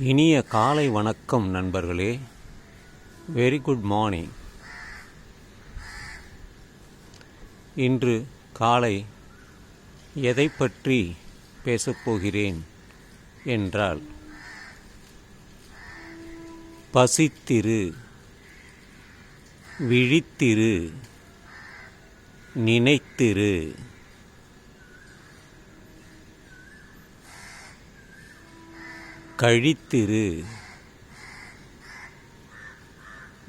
இனிய காலை வணக்கம் நண்பர்களே. வெரி குட் மார்னிங் இன்று காலை எதை பற்றி பேசப்போகிறேன் என்றால் பசித்திரு விழித்திரு நினைத்திரு. கழித்திரு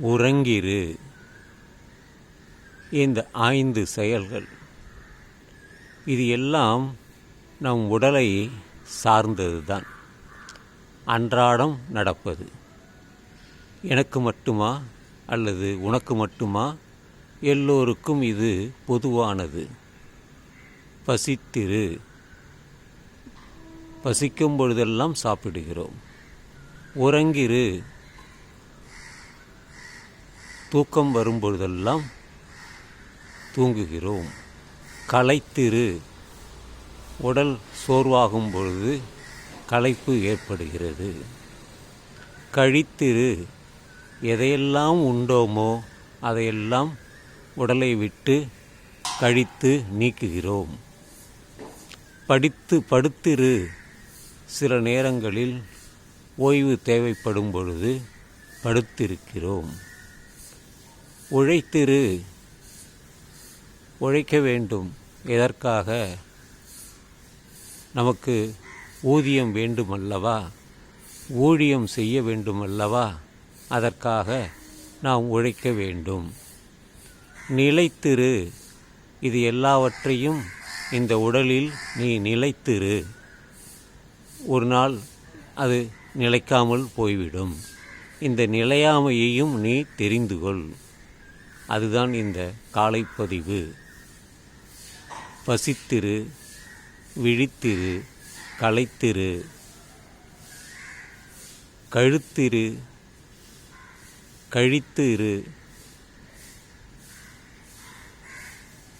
உறங்கிரு. இந்த ஐந்து செயல்கள். இது எல்லாம் நம் உடலை சார்ந்தது தான் அன்றாடம் நடப்பது. எனக்கு மட்டுமா அல்லது உனக்கு மட்டுமா? எல்லோருக்கும் இது பொதுவானது. பசித்திரு. பசிக்கும் பொழுதெல்லாம் சாப்பிடுகிறோம். உறங்கிரு. தூக்கம் வரும்பொழுதெல்லாம் தூங்குகிறோம். களைத்திரு. உடல் சோர்வாகும் பொழுது களைப்பு ஏற்படுகிறது. கழித்திரு. எதையெல்லாம் உண்டோமோ அதையெல்லாம் உடலை விட்டு கழித்து நீக்குகிறோம். படித்து படுத்திரு. சில நேரங்களில் ஓய்வு தேவைப்படும் பொழுது படுத்திருக்கிறோம். உழைத்திரு உழைக்க வேண்டும். எதற்காக? நமக்கு ஊதியம் வேண்டுமல்லவா? ஊழியம் செய்ய வேண்டுமல்லவா? அதற்காக நாம் உழைக்க வேண்டும். நிலைத்திரு. இது எல்லாவற்றையும் இந்த உடலில் நீ நிலைத்திரு. ஒரு நாள் அது நிலைக்காமல் போய்விடும். இந்த நிலையாமையையும் நீ தெரிந்து கொள் அதுதான் இந்த காலைப்பதிவு. பசித்திரு விழித்திரு களைத்திரு கழுத்திரு கழித்திரு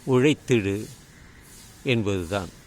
உழைத்திடு என்பதுதான்.